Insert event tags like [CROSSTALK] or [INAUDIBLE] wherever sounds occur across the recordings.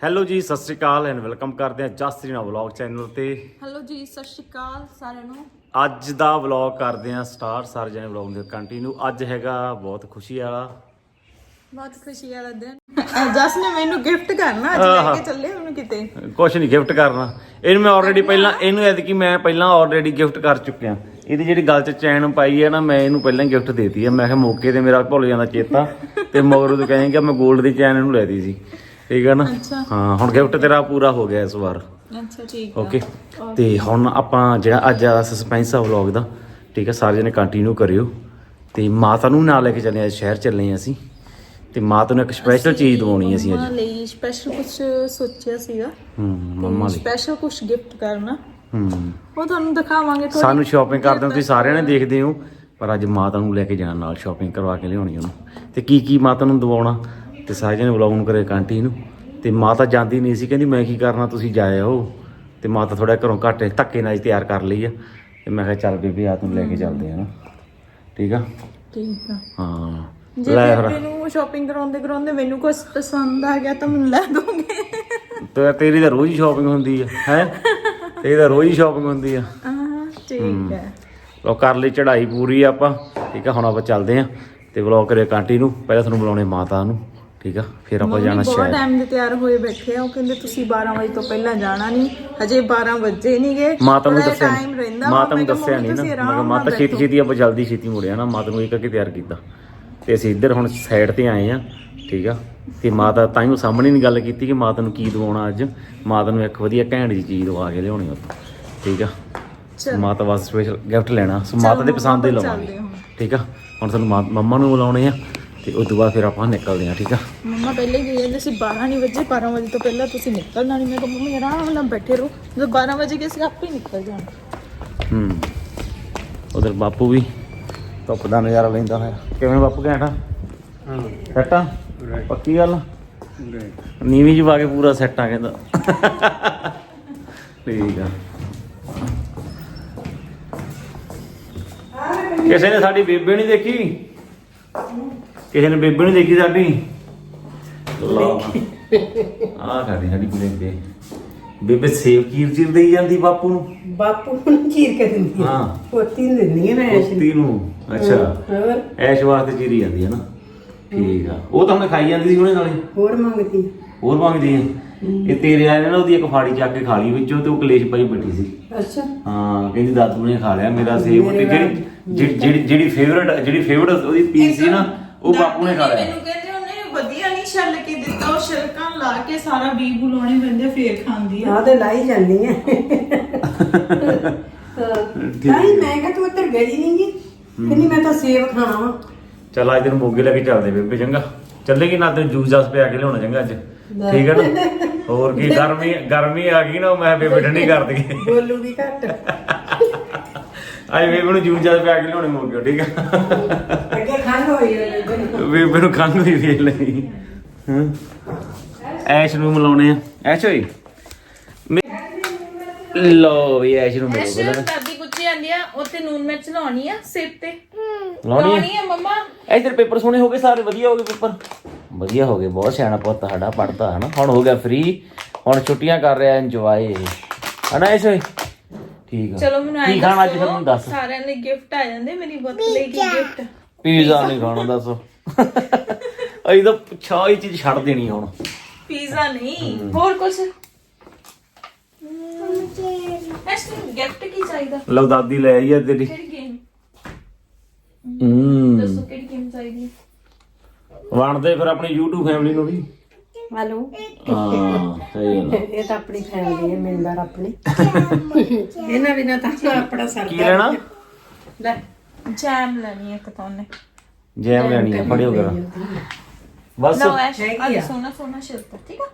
Hello ਜੀ ਸਤਿ ਸ਼੍ਰੀ ਅਕਾਲ and welcome ਕਰਦੇ ਹਾਂ ਜਸਤਰੀਨਾ ਵਲੌਗ ਚੈਨਲ ਤੇ। ਹੈਲੋ ਜੀ ਸਤਿ ਸ਼੍ਰੀ ਅਕਾਲ ਸਾਰਿਆਂ ਨੂੰ। ਅੱਜ ਦਾ ਵਲੌਗ ਕਰਦੇ ਹਾਂ ਸਟਾਰਟ ਸਾਰੇ ਜਣੇ ਵਲੌਗ ਦੇ ਕੰਟੀਨਿਊ ਅੱਜ ਹੈਗਾ ਬਹੁਤ ਖੁਸ਼ੀ ਵਾਲਾ। ਬਹੁਤ ਖੁਸ਼ੀ ਵਾਲਾ ਦਿਨ। ਜਸ ਨੇ ਮੈਨੂੰ ਗਿਫਟ ਕਰਨਾ ਅੱਜ ਲੈ ਕੇ ਚੱਲੇ ਉਹਨੂੰ ਕਿਤੇ। ਕੁਛ ਨਹੀਂ ਗਿਫਟ ਕਰਨਾ। ਇਹਨੂੰ ਮੈਂ ਆਲਰੇਡੀ ਪਹਿਲਾਂ ਇਹਨੂੰ ਐਤਕੀ ਮੈਂ ਪਹਿਲਾਂ ਆਲਰੇਡੀ ਗਿਫਟ ਕਰ ਚੁੱਕਿਆ। ਇਹਦੀ ਜਿਹੜੀ ਗਲ 'ਚ ਚੈਨ ਪਾਈ ਹੈ ਨਾ ਮੈਂ ਇਹਨੂੰ ਪਹਿਲਾਂ ਗਿਫਟ ਦੇਤੀ ਹੈ। ਮੈਂ ਕਿਹਾ ਮੌਕੇ ਤੇ ਮੇਰਾ ਭੁੱਲ ਜਾਂਦਾ ਚੇਤਾ। ਤੇ ਮਗਰੋਂ ਤੂੰ ਕਹੇਂਗਾ ਮੈਂ 골ਡ ਦੀ ਚੈਨ ਇਹਨੂੰ ਲੈ ਦਿੱਤੀ ਸੀ। ਠੀਕ ਹੈ ਨਾ? ਅੱਛਾ। ਹਾਂ ਹੁਣ ਗਿਫਟ ਤੇਰਾ ਪੂਰਾ ਹੋ ਗਿਆ ਇਸ ਵਾਰ। ਅੱਛਾ ਠੀਕ ਓਕੇ ਤੇ ਹੁਣ ਆਪਾਂ ਜਿਹੜਾ ਅੱਜ ਦਾ ਸਸਪੈਂਸ ਆ ਵਲੌਗ ਦਾ ਠੀਕ ਹੈ ਸਾਰੇ ਜਣੇ ਕੰਟੀਨਿਊ ਕਰਿਓ। ਤੇ ਮਾਤਾ ਨੂੰ ਨਾਲ ਲੈ ਕੇ ਚੱਲੇ ਆ ਸ਼ਹਿਰ ਚੱਲੇ ਆ ਅਸੀਂ। ਤੇ ਮਾਤਾ ਨੂੰ ਇੱਕ ਸਪੈਸ਼ਲ ਚੀਜ਼ ਦਵਾਉਣੀ ਅਸੀਂ ਅੱਜ। ਲਈ ਸਪੈਸ਼ਲ ਕੁਝ ਸੋਚਿਆ ਸੀਗਾ। ਹੂੰ ਮੰਮਾ ਲਈ। ਸਪੈਸ਼ਲ ਕੁਝ ਗਿਫਟ ਕਰਨਾ। ਹੂੰ। ਉਹ ਤੁਹਾਨੂੰ ਦਿਖਾਵਾਂਗੇ ਥੋੜੀ ਸਾਨੂੰ ਸ਼ਾਪਿੰਗ ਕਰਦੇ ਹੋ ਤੁਸੀਂ ਸਾਰਿਆਂ ਨੇ ਦੇਖਦੇ ਹੋ। ਪਰ ਅੱਜ ਮਾਤਾ ਨੂੰ ਲੈ ਕੇ ਜਾਣ ਨਾਲ ਸ਼ਾਪਿੰਗ ਕਰਵਾ ਕੇ ਲਿਆਉਣੀ ਉਹਨੂੰ। ਤੇ ਕੀ ਕੀ ਮਾਤਾ ਨੂੰ ਦਵਾਉਣਾ? ਤੇ ਵਲੌਗ ਨੂੰ ਕਰੇ ਕੰਟੀਨਿਊ ਤੇ ਮਾਤਾ ਜਾਂਦੀ ਨਹੀਂ ਸੀ ਕਹਿੰਦੀ ਮੈਂ ਕੀ ਕਰਨਾ ਤੁਸੀਂ ਜਾਏ ਆਓ ਤੇ ਮਾਤਾ ਥੋੜਾ ਘਰੋਂ ਘੱਟ ਧੱਕੇ ਨਾਲ ਹੀ ਤਿਆਰ ਕਰ ਲਈ ਆ। ਤੇ ਮੈਂ ਕਿਹਾ ਚੱਲ ਬੀਬੀ ਆ ਤੂੰ ਲੈ ਕੇ ਚੱਲਦੇ ਆ ਨਾ। ਠੀਕ ਆ? ਠੀਕ ਆ। ਹਾਂ। ਜੇ ਲੈ ਫਿਰ। ਬੇਬੇ ਨੂੰ ਸ਼ਾਪਿੰਗ ਕਰਾਉਂਦੇ ਕਰਾਉਂਦੇ ਮੈਨੂੰ ਕੁਝ ਪਸੰਦ ਆ ਗਿਆ ਤਾਂ ਮੈਨੂੰ ਲੈ ਦੋਗੇ। ਤੇ ਤੇਰੀ ਤਾਂ ਰੋਜ਼ ਹੀ ਸ਼ਾਪਿੰਗ ਹੁੰਦੀ ਆ ਹੈ? ਤੇਰੀ ਤਾਂ ਰੋਜ਼ ਹੀ ਸ਼ਾਪਿੰਗ ਹੁੰਦੀ ਆ। ਹਾਂ ਠੀਕ ਹੈ। ਲੋ ਕਰ ਲਈ ਚੜ੍ਹਾਈ ਪੂਰੀ ਆਪਾਂ। ਠੀਕ ਆ ਹੁਣ ਆਪਾਂ ਚੱਲਦੇ ਆ। ਤੇ ਵਲੌਗ ਕਰੇ ਕੰਟੀਨਿਊ ਪਹਿਲਾਂ ਤੁਹਾਨੂੰ ਬੁਲਾਉਣੇ ਮਾਤਾ ਨੂੰ। ਠੀਕ ਆ ਫਿਰ ਆਪਾਂ ਜਾਣਾ ਬਹੁਤ ਸ਼ਹਿਰ। ਟਾਈਮ ਦੇ ਤਿਆਰ ਹੋਏ ਬੈਠੇ ਆ ਉਹ ਕਹਿੰਦੇ ਤੁਸੀਂ 12 ਵਜੇ ਤੋਂ ਪਹਿਲਾਂ ਜਾਣਾ ਨਹੀਂ ਹਜੇ 12 ਵਜੇ ਨਹੀਂ ਗਏ ਮਾਤਾ ਨੂੰ ਦੱਸਿਆ ਮਾਤਾ ਨੂੰ ਦੱਸਿਆ ਨਹੀਂ ਨਾ ਮੈਂ ਕਿਹਾ ਮਾਤਾ ਛੇਤੀ ਛੇਤੀ ਆਪਾਂ ਜਲਦੀ ਛੇਤੀ ਮੁੜਿਆ ਨਾ ਮਾਤਾ ਨੂੰ ਇਹ ਕਰਕੇ ਤਿਆਰ ਕੀਤਾ। ਤੇ ਅਸੀਂ ਇੱਧਰ ਹੁਣ ਸਾਈਡ ਤੇ ਆਏ ਆ ਠੀਕ ਆ ਤੇ ਮਾਤਾ ਤਾਂ ਹੀ ਸਾਹਮਣੇ ਨਹੀਂ ਗੱਲ ਕੀਤੀ ਕਿ ਮਾਤਾ ਨੂੰ ਕੀ ਦਵਾਉਣਾ ਅੱਜ। ਮਾਤਾ ਨੂੰ ਇੱਕ ਵਧੀਆ ਘੈਂਟ ਜੀ ਚੀਜ਼ ਦਵਾ ਕੇ ਲਿਆਉਣੀ ਉੱਥੋਂ ਠੀਕ ਆ। ਮਾਤਾ ਵਾਸਤੇ ਸਪੈਸ਼ਲ ਗਿਫਟ ਲੈਣਾ ਸੋ ਮਾਤਾ ਦੇ ਪਸੰਦ ਦੇ ਲਵਾਂਗੇ। ਠੀਕ ਆ। ਹੁਣ ਤੁਹਾਨੂੰ ਮੰਮਾ ਨੂੰ ਬੁਲਾਉਣੇ ਆ ਤੇ ਉਸ ਤੋਂ ਬਾਅਦ ਫਿਰ ਆਪਾਂ ਨਿਕਲਦੇ ਆ ਠੀਕ ਆ? ਮੰਮਾ ਪਹਿਲੇ ਗਏ ਜਾਂਦੇ ਸੀ 12 ਨਹੀਂ ਵਜੇ 12 ਵਜੇ ਤੋਂ ਪਹਿਲਾਂ ਤੁਸੀਂ ਨਿਕਲਣਾ ਨਹੀਂ ਮੈਂ ਕਿਹਾ ਮੰਮੀ ਆਰਾਮ ਨਾਲ ਬੈਠੇ ਰਹੋ। ਜਦੋਂ 12 ਵਜੇ ਗਏ ਸੀ ਆਪੇ ਹੀ ਨਿਕਲ ਜਾਣਾ। ਹੂੰ। ਉਧਰ ਬਾਪੂ ਵੀ ਧੁੱਪ ਦਾ ਨਜ਼ਾਰਾ ਲੈਂਦਾ ਹੋਇਆ। ਕਿਵੇਂ ਬਾਪੂ ਘੈਂਟਾ ਹਾਂ। ਸੈੱਟ ਆ? ਪੱਕੀ ਗੱਲ ਨੀਵੀਂ ਜੀ ਪਾ ਕੇ ਪੂਰਾ ਸੈੱਟ ਆ ਕਹਿੰਦਾ। ਠੀਕ ਆ। ਕਿਸੇ ਨੇ ਸਾਡੀ ਬੇਬੇ ਨਹੀਂ ਦੇਖੀ? ਕਿਸੇ ਨੇ ਬੇਬੇ ਨਹੀਂ ਦੇਖੀ ਸਾਡੀ? ਲਓ ਆ ਸਾਡੀ ਸਾਡੀ ਬੇਬੇ। ਬੇਬੇ ਸੇਵ ਕੀਰ ਚੀਰ ਦੇਈ ਜਾਂਦੀ ਬਾਪੂ ਨੂੰ। ਬਾਪੂ ਨੂੰ ਚੀਰ ਕੇ ਦਿੰਦੀ ਹਾਂ। ਪੋਤੀ ਨੂੰ ਦਿੰਦੀ ਹੈ ਮੈਂ ਐਸ਼ ਕੁੱਤੀ ਨੂੰ। ਅੱਛਾ। ਹੋਰ? ਐਸ਼ ਵਾਸਤੇ ਚੀਰੀ ਜਾਂਦੀ ਹੈ ਨਾ। ਠੀਕ ਆ। ਉਹ ਤਾਂ ਹੁਣ ਖਾਈ ਜਾਂਦੀ ਸੀ ਉਹਨੇ ਨਾਲੇ। ਹੋਰ ਮੰਗਦੀ ਹੋਰ ਮੰਗਦੀ ਆ। ਇਹ ਤੇਰੇ ਆਏ ਨੇ ਨਾ ਉਹਦੀ ਇੱਕ ਫਾੜੀ ਚੱਕ ਕੇ ਖਾ ਲਈ ਵਿੱਚੋਂ ਤੇ ਉਹ ਕਲੇਸ਼ ਪਾਈ ਬੈਠੀ ਸੀ। ਅੱਛਾ। ਹਾਂ ਕਹਿੰਦੀ ਦਾਦੂ ਨੇ ਖਾ ਲਿਆ ਮੇਰਾ ਜਿਹੜੀ ਜਿਹੜੀ- ਜਿਹੜੀ ਜਿਹੜੀ ਫੇਵਰਟ ਜਿਹੜੀ ਫੇਵਰਟ ਉਹਦੀ ਪੀਸ ਸੀ ਨਾ ਉਹ ਬਾਪੂ ਨੇ ਖਾ ਲਿਆ। ਮੈਨੂੰ ਕਹਿੰਦੇ ਉਹਨੇ ਵਧੀਆ ਨਹੀਂ ਛੱਲ ਕੇ ਦਿੱਤਾ ਉਹ ਛਿਲਕਾਂ ਲਾ ਕੇ ਸਾਰਾ ਬੀ ਬੁਲਾਉਣੇ ਪੈਂਦੇ ਫੇਰ ਖਾਂਦੀ ਆ। ਆ ਤੇ ਲਾਈ ਜਾਂਦੀ ਹੈ। ਨਹੀਂ ਮੈਂ ਕਿਹਾ ਤੂੰ ਉੱਧਰ ਗਈ ਨਹੀਂ ਗੀ? ਕਹਿੰਦੀ ਮੈਂ ਤਾਂ ਸੇਬ ਖਾਣਾ ਵਾ। ਚੱਲ ਅੱਜ ਤੈਨੂੰ ਮੋਗੇ ਲੈ ਕੇ ਚੱਲਦੇ ਬੇਬੇ ਚੰਗਾ। ਚੱਲੇਗੀ ਨਾ ਤੈਨੂੰ ਜੂਸ ਜਸ ਪਿਆ ਕੇ ਲਿਆਉਣਾ ਚੰਗਾ ਅੱਜ। ਠੀਕ ਹੈ ਨਾ? ਹੋਰ ਕੀ ਗਰਮੀ ਗਰਮੀ ਆ ਗਈ ਨਾ ਮੈਂ ਬੇਬੇ ਠੰਡੀ ਕਰ ਦਈਏ। ਬੋਲੂਗੀ ਘੱਟ। ਅੱਜ ਬੇਬੇ ਨੂੰ ਜੂਸ ਜਸ ਪਿਆ ਕੇ ਲਿਆਉਣੇ ਮੋਗੇ ਠੀਕ ਆ। ਅੱਗੇ ਖੰਘ ਹੋਈ ਹੈ ਬੇਬੇ ਨੂੰ ਖੰਘ ਹੋਈ ਵੇਖ ਲਈ ਹਾਂ। ਐਸ਼ ਨੂੰ ਮਿਲਾਉਣੇ ਆ। ਐਸ਼ ਹੋਈ ਮੇ- ਲੋ ਵੀ ਐਸ਼ ਨੂੰ ਮਿਲੋ ਪਹਿਲਾਂ ਦਾਦੀ ਕੁੱਚੀ ਆਂਦੀ ਆ ਉੱਤੇ ਨੂਨ ਮਿਰਚ ਲਾਉਣੀ ਆ ਸਿਰ ਤੇ। ਲਾਉਣੀ ਲਾਉਣੀ ਆ ਮੰਮਾ। ਐ ਇਧਰ ਪੇਪਰ ਸੋਹਣੇ ਹੋ ਗਏ ਸਾਰੇ ਵਧੀਆ ਹੋ ਗਏ ਪੇਪਰ। ਵਧੀਆ ਹੋ ਗਏ ਬਹੁਤ ਸਿਆਣਾ ਪੁੱਤ ਸਾਡਾ ਪੜਦਾ ਹੈ ਨਾ ਹੁਣ ਹੋ ਗਿਆ ਫ੍ਰੀ ਹੁਣ ਛੁੱਟੀਆਂ ਕਰ ਰਿਹਾ ਇੰਜੋਏ ਹਨਾ ਐਸ਼ ਹੋਈ ਠੀਕ ਆ। ਚਲੋ ਮੈਨੂੰ ਕੀ ਖਾਣਾ ਅੱਜ ਫਿਰ ਮੈਨੂੰ ਦੱਸ। ਸਾਰਿਆਂ ਲਈ ਗਿਫਟ ਆ ਜਾਂਦੇ ਮੇਰੀ ਬੁੱਤ ਲਈ ਕੀ ਗਿਫਟ ਪੀਜ਼ਾ ਨਹੀਂ ਖਾਣਾ ਦੱਸੋ। ਅਈ ਤਾਂ ਪੁੱਛਾ ਇਹ ਚੀਜ਼ ਛੱਡ ਦੇਣੀ ਹੁਣ। ਪੀਜ਼ਾ ਨਹੀਂ ਹੋਰ ਕੁਝ ਐਸ ਗਿਫਟ ਕੀ ਚਾਹੀਦਾ? ਲਓ ਦਾਦੀ ਲੈ ਆਈ ਆ ਤੇਰੀ। ਕਿਹੜੀ ਗੇਮ ਹੂੰ। ਦੱਸੋ ਕਿਹੜੀ ਗੇਮ ਚਾਹੀਦੀ? ਹੈ ਵੰਡਦੇ ਫਿਰ ਆਪਣੀ YouTube ਫੈਮਿਲੀ ਨੂੰ ਵੀ। ਹਲੋ ਹਾਂ ਸਹੀ ਗੱਲ ਆ। ਇਹ ਤਾਂ ਆਪਣੀ ਫੈਮਿਲੀ ਹੈ ਮੈਂਬਰ ਆਪਣੀ। [LAUGHS] ਇਹਨਾਂ ਬਿਨਾ ਤਾਂ ਆਪਣਾ ਕੀ ਸਰਦਾ ਲੈਣਾ ਲੈ। ਜੈਮ ਲੈਣੀ ਹੈ ਇੱਕ ਤਾਂ ਉਹਨੇ। ਜੈਮ ਲੈਣੀ ਆ ਫੜਿਓ ਕਰਾ ਬਸ। ਲਓ ਐਸ਼ ਹੈਗੀ ਅੱਜ ਆ। ਸੋਨਾ ਸੋਨਾ ਸ਼ਿਲਤਾ ਠੀਕ ਆ?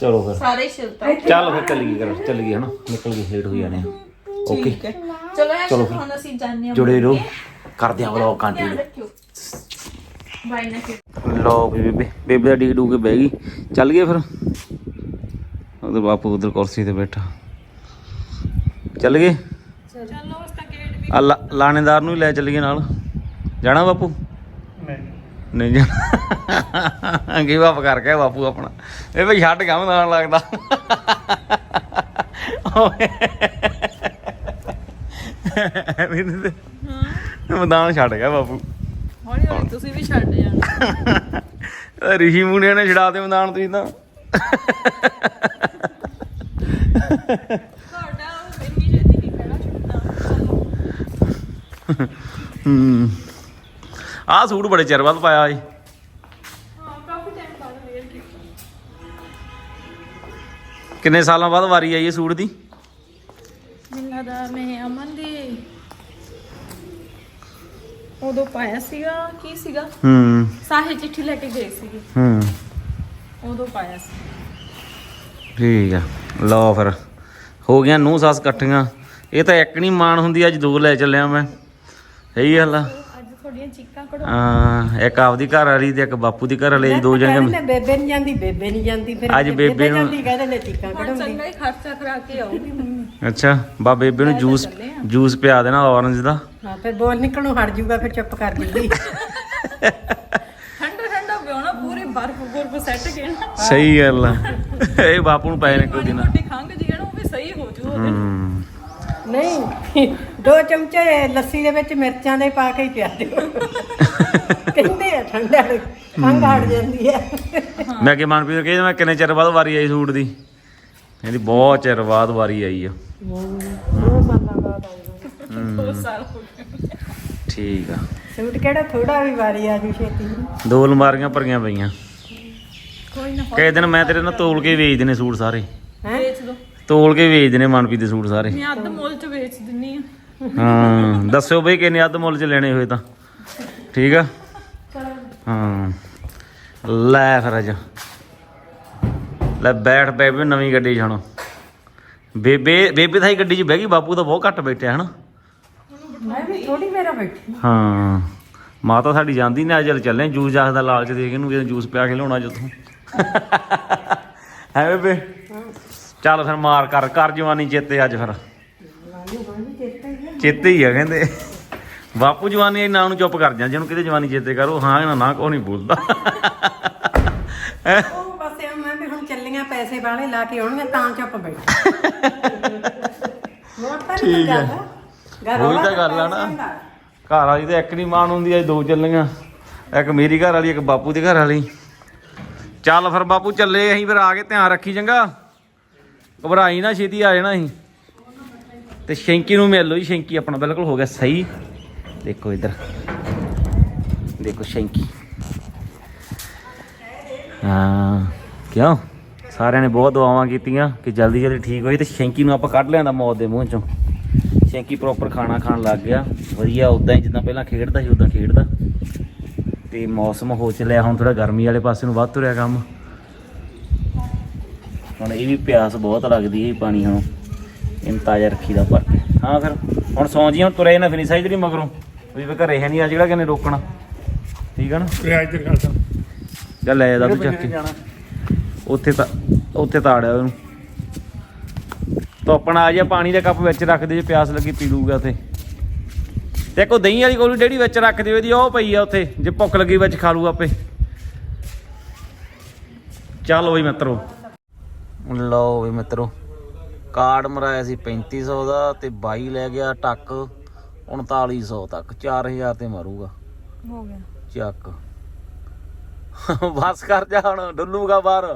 ਚਲੋ ਫਿਰ। ਸਾਰੇ ਹੀ ਸ਼ਿਲਤਾ ਚੱਲ ਫਿਰ ਚੱਲ ਗਈ ਕਰ ਚੱਲ ਗਈ ਹਨਾ। ਨਿਕਲ ਗਈ ਲੇਟ ਹੋ ਜਾਣੇ ਓਕੇ ਠੀਕ ਹੈ। ਚਲੋ ਐਸ਼ ਹੁਣ ਅਸੀਂ ਜਾਣਦੇ ਹਾਂ ਜੁੜੇ ਰਹੋ। ਕਰਦੇ ਆ ਵਲੌਗ ਕੰਟੀਨਿਊ ਬਾਈ ਨਾ ਕਿ ਲੋ ਵੀ ਬੇਬੇ ਬੇਬੇ ਦਾ ਡੀ ਡੂ ਕੇ ਬਹਿ ਗਈ। ਚੱਲ ਗਏ ਫਿਰ। ਉਧਰ ਬਾਪੂ ਉਧਰ ਕੁਰਸੀ ਤੇ ਬੈਠਾ। ਚੱਲ ਗਏ? ਚਲੋ ਉਸ ਤਾਂ ਗੇਟ ਵੀ ਆ ਲਾ- ਲਾਣੇਦਾਰ ਨੂੰ ਹੀ ਲੈ ਚੱਲੀਏ ਨਾਲ। ਜਾਣਾ ਬਾਪੂ? ਨਹੀਂ। ਜਾਣਾ। ਗਿਵ ਅਪ ਕਰ ਗਿਆ ਬਾਪੂ ਆਪਣਾ। ਇਹ ਵੀ ਛੱਡ ਗਿਆ ਮੈਦਾਨ ਲੱਗਦਾ। ਐਵੇਂ ਨੀ ਤੇ ਹਾਂ ਮੈਦਾਨ ਛੱਡ ਗਿਆ ਬਾਪੂ। ਹੌਲੀ ਹੌਲੀ ਤੁਸੀਂ ਵੀ ਛੱਡ ਜਾਣਾ। ਇਹ ਰਿਸ਼ੀ ਮੁੰਡਿਆਂ ਨੇ ਛਡਾ ਦੇ ਮੈਦਾਨ ਤੁਸੀਂ ਤਾਂ। ਤੁਹਾਡਾ ਇੰਨੀ ਨਹੀਂ ਹੂੰ। ਆਹ ਸੂਟ ਬੜੇ ਚਿਰ ਬਾਅਦ ਪਾਇਆ ਏ ਕਿੰਨੇ ਸਾਲਾਂ ਬਾਅਦ ਵਾਰੀ ਆਈ ਇਹ ਸੂਟ ਦੀ? ਮੈਨੂੰ ਲੱਗਦਾ ਮੈਂ ਅਮਨ ਦੀ ਉਦੋਂ ਪਾਇਆ ਸੀਗਾ ਕੀ ਸੀਗਾ? ਹੂੰ। ਸਾਹੇ ਚਿੱਠੀ ਲੈ ਕੇ ਗਏ ਸੀਗੇ। ਹੂੰ। ਉਦੋਂ ਪਾਇਆ ਸੀ। ਠੀਕ ਆ। ਲਓ ਫਿਰ। ਹੋ ਗਿਆ ਨੂੰ ਸੱਸ ਇਕੱਠੀਆਂ। ਇਹ ਤਾਂ ਇੱਕ ਨਹੀਂ ਮਾਣ ਹੁੰਦੀ ਅੱਜ ਦੋ ਲੈ ਚੱਲਿਆ ਮੈਂ। ਸਹੀ ਗੱਲ ਆ। ਅੱਜ ਥੋੜੀਆਂ ਚੀਕਾਂ ਕਢੋ। ਹਾਂ, ਇੱਕ ਆਪਦੀ ਘਰ ਵਾਲੀ ਤੇ ਇੱਕ ਬਾਪੂ ਦੀ ਘਰ ਵਾਲੀ ਦੋ ਜਣੇ ਬੇਬੇ ਨਹੀਂ ਜਾਂਦੀ ਬੇਬੇ ਨਹੀਂ ਜਾਂਦੀ ਫਿਰ ਅੱਜ ਬੇਬੇ ਨੂੰ- ਜਾਂਦੀ ਕਹਿੰਦੇ ਨੇ ਚੀਕਾਂ ਹੁਣ ਕਢਾਉਂਦੀ। ਚੰਗਾ ਹੀ ਖਰਚਾ ਕਰਾ ਕੇ ਆਉਗੀ ਮੰਮੀ ਅੱਛਾ ਬਾ ਬੇਬੇ ਨੂੰ ਜੂਸ। ਜੂਸ ਪਿਆ ਦੇਣਾ ਔਰੰਜ ਦਾ। ਹਾਂ ਫਿਰ ਬੋਲ ਨਿਕਲਣੋਂ ਹਟ ਜਾਊਗਾ ਫਿਰ ਚੁੱਪ ਕਰ ਦਿੰਦੀ ਠੰਡਾ ਠੰਡਾ ਵਿਆਹਣਾ ਪੂਰੇ ਬਰਫ ਬਰਫ ਸੈੱਟ ਕੇ ਨਾ। ਸਹੀ ਗੱਲ ਆ। ਇਹ ਬਾਪੂ ਨੂੰ ਪਏ ਨੇ ਕੋਈ ਮਾੜੀ ਦਿਨ। ਮੋਟੀ ਖੰਗ ਜੀ ਹੈ ਨਾ ਉਹ ਵੀ ਸਹੀ ਹੋ ਜੂ ਉਹਦੇ। ਹੂੰ। ਨਹੀਂ ਦੋ ਚਮਚੇ ਲੱਸੀ ਦੇ ਵਿੱਚ ਮਿਰਚਾਂ ਦੇ ਪਾ ਕੇ ਹੀ ਪਿਆ ਦਿਓ। ਕਹਿੰਦੇ ਆ ਠੰਡਾ ਖੰਗ ਹਟ ਜਾਂਦੀ ਹੈ ਮੈਂ ਕਿ ਮਨਪ੍ਰੀਤ ਨੂੰ ਕਹਿੰਦਾ ਮੈਂ ਕਿੰਨੇ ਚਿਰ ਬਾਅਦ ਵਾਰੀ ਆਈ ਸੂਟ ਦੀ? ਕਹਿੰਦੀ ਬਹੁਤ ਚਿਰ ਬਾਅਦ ਵਾਰੀ ਆਈ ਆ। ਦੋ ਸਾਲਾਂ ਬਾਅਦ ਠੀਕ ਆ। ਸੂਟ ਕਿਹੜਾ ਥੋੜਾ ਵੀ ਵਾਰੀ ਆ ਜੂ ਛੇਤੀ। ਦੋ ਅਲਮਾਰੀਆਂ ਭਰੀਆਂ ਪਈਆਂ। ਕੋਈ ਨਾ। ਕਈ ਦਿਨ ਮੈਂ ਤੇਰੇ ਨਾਲ ਤੋਲ ਕੇ ਵੇਚ ਦੇਣੇ ਸੂਟ ਸਾਰੇ। ਹੈ? ਤੋਲ ਕੇ ਵੇਚ ਦੇਣੇ ਮਨਪ੍ਰੀਤ ਦੇ ਸੂਟ ਸਾਰੇ। ਮੈਂ ਅੱਧ ਮੁੱਲ ਚ ਵੇਚ ਦਿੰਨੀ ਆ। ਹਾਂ ਦੱਸਿਓ ਬਈ ਕਿੰਨੇ ਅੱਧ ਮੁੱਲ ਚ ਲੈਣੇ ਹੋਏ ਤਾਂ। ਠੀਕ ਆ? ਹਾਂ। ਲੈ ਫਿਰ ਅੱਜ। ਲੈ ਬੈਠ ਬੇਬੇ ਨਵੀਂ ਗੱਡੀ 'ਚ ਹੁਣ ਬੇਬੇ ਬੇਬੇ ਤਾਂ ਹੀ ਗੱਡੀ 'ਚ ਬਹਿ ਗਈ ਬਾਪੂ ਤਾਂ ਬਹੁਤ ਘੱਟ ਬੈਠਿਆ ਹਨਾ? ਮੈਂ ਵੀ ਥੋੜੀ ਮੇਰਾ ਬੈਠੀ। ਹਾਂ। ਮਾਤਾ ਸਾਡੀ ਜਾਂਦੀ ਨੇ ਅੱਜ ਚੱਲੇ ਜੂਸ ਜਾਸ ਦਾ ਲਾਲਚ ਦੇ ਕੇ ਇਹਨੂੰ ਜੂਸ ਪਿਆ ਕੇ ਲਿਆਉਣਾ ਜਿੱਥੋਂ। ਹੈ ਬੇਬੇ? ਚੱਲ ਫਿਰ ਮਾਰ ਕਰ ਕਰ ਜਵਾਨੀ ਚੇਤੇ ਅੱਜ ਫਿਰ। ਚੇਤੇ ਹੀ ਆ ਕਹਿੰਦੇ। ਬਾਪੂ ਜਵਾਨੀ ਇਹ ਨਾਂ ਨੂੰ ਚੁੱਪ ਕਰ ਜਾਂ ਜਿਹਨੂੰ ਕਿਤੇ ਜਵਾਨੀ ਚੇਤੇ ਕਰੋ ਹਾਂ ਨਾ ਨਾ ਕੋ ਨਹੀਂ ਬੋਲਦਾ। ਹੈਂ? ਉਹ ਬਸ ਇਹ ਮੈਂ ਵੀ ਹੁਣ ਚੱਲੀਆਂ ਪੈਸੇ ਵਾਲੇ ਲਾ ਕੇ ਆਉਣਗੇ ਤਾਂ ਚੁੱਪ ਬੈਠੀ। ਗੱਲ ਘਰ ਉਹੀ ਤਾਂ ਗੱਲ ਆ ਨਾ। ਘਰ ਵਾਲੀ ਤੇ ਇੱਕ ਨਹੀਂ ਮਾਨ ਹੁੰਦੀ ਐ ਦੋ ਚੱਲੀਆਂ। ਇੱਕ ਮੇਰੀ ਘਰ ਵਾਲੀ ਇੱਕ ਬਾਪੂ ਦੇ ਘਰ ਵਾਲੀ। ਚੱਲ ਫਿਰ ਬਾਪੂ ਚੱਲੇ ਅਸੀਂ ਫਿਰ ਆ ਕੇ ਧਿਆਨ ਰੱਖੀ ਚੰਗਾ। ਘਬਰਾਈ ਨਾ, ਛੇਤੀ ਆ ਜਾਣਾ ਅਸੀਂ। ਤੇ ਸ਼ੈਂਕੀ ਨੂੰ ਮਿਲ ਲਓ ਜੀ, ਸ਼ੈਂਕੀ ਆਪਣਾ ਬਿਲਕੁਲ ਹੋ ਗਿਆ ਸਹੀ। ਦੇਖੋ ਇੱਧਰ। ਦੇਖੋ ਸ਼ੈਂਕੀ। ਹਾਂ, ਕਿਉਂ? ਸਾਰਿਆਂ ਨੇ ਬਹੁਤ ਦੁਆਵਾਂ ਕੀਤੀਆਂ ਕਿ ਜਲਦੀ ਜਲਦੀ ਠੀਕ ਹੋਈ ਤੇ ਸ਼ੈਂਕੀ ਨੂੰ ਆਪਾਂ ਕੱਢ ਲਿਆਂਦਾ ਮੌਤ ਦੇ ਮੂੰਹ ਚੋਂ। ਸ਼ੈਂਕੀ ਪ੍ਰੋਪਰ ਖਾਣਾ ਖਾਣ ਲੱਗ ਗਿਆ। ਵਧੀਆ ਉਦਾਂ ਹੀ ਜਿੱਦਾਂ ਪਹਿਲਾਂ ਖੇਡਦਾ ਸੀ ਉਦਾਂ ਖੇਡਦਾ। ਤੇ ਮੌਸਮ ਹੋ ਚੱਲਿਆ, ਹੁਣ ਥੋੜਾ ਗਰਮੀ ਵਾਲੇ ਪਾਸੇ ਨੂੰ ਵੱਧ ਤੁਰਿਆ ਕੰਮ। ਹੁਣ ਇਹ ਵੀ ਪਿਆਸ ਬਹੁਤ ਲੱਗਦੀ ਹੈ ਪਾਣੀ ਹੁਣ। ਇਹਨੂੰ ਤਾਜ਼ਾ ਰੱਖੀਦਾ ਪਰ ਹਾਂ ਫਿਰ ਹੁਣ ਸੌਂ ਜੀ ਹੁਣ ਤੁਰੇ ਨਾ ਫਿਨਿਸ਼ ਆਈ ਮਗਰੋਂ। ਵੀ ਵੀ ਘਰੇ ਹੈ ਨਹੀਂ ਅੱਜ ਕਿਹੜਾ ਕਿਨੇ ਰੋਕਣਾ। ਠੀਕ ਆ ਨਾ? ਰਿਆਜ ਤੇ। ਖਾਲਸਾ ਚੱਲ ਲੈ ਜਾ ਤੂੰ ਚੱਕ ਕੇ। ਉੱਥੇ ਤਾਂ ਉੱਥੇ ਤਾੜਿਆ ਉਹਨੂੰ। ਤੋਪਣਾ ਆ ਜਾ ਪਾਣੀ ਦਾ ਕੱਪ ਵਿੱਚ ਰੱਖ ਦੇ ਜੇ ਪਿਆਸ ਲੱਗੀ ਪੀ ਲੂਗਾ ਉੱਥੇ। ਤੇ ਕੋ ਦਹੀਂ ਵਾਲੀ ਕੋਲੀ ਡੇੜੀ ਵਿੱਚ ਰੱਖ ਦਿਓ ਇਹਦੀ ਉਹ ਪਈ ਆ ਉੱਥੇ ਜੇ ਭੁੱਖ ਲੱਗੀ ਵਿੱਚ ਖਾ ਲੂ ਆਪੇ। ਚੱਲ ਬਈ ਮਿੱਤਰੋ। ਲਓ ਵੀ ਮਿੱਤਰੋ ਕਾਰਡ ਮਰਾਇਆ ਸੀ 3500 ਦਾ ਤੇ ਬਾਈ ਲੈ ਗਿਆ ਟੱਕ 3900 ਤੱਕ 4000 ਤੇ ਮਾਰੂਗਾ। ਹੋ ਗਿਆ। ਚੱਕ। ਬਸ ਕਰ ਜਾ ਹੁਣ ਡੁੱਲੂਗਾ ਬਾਹਰ।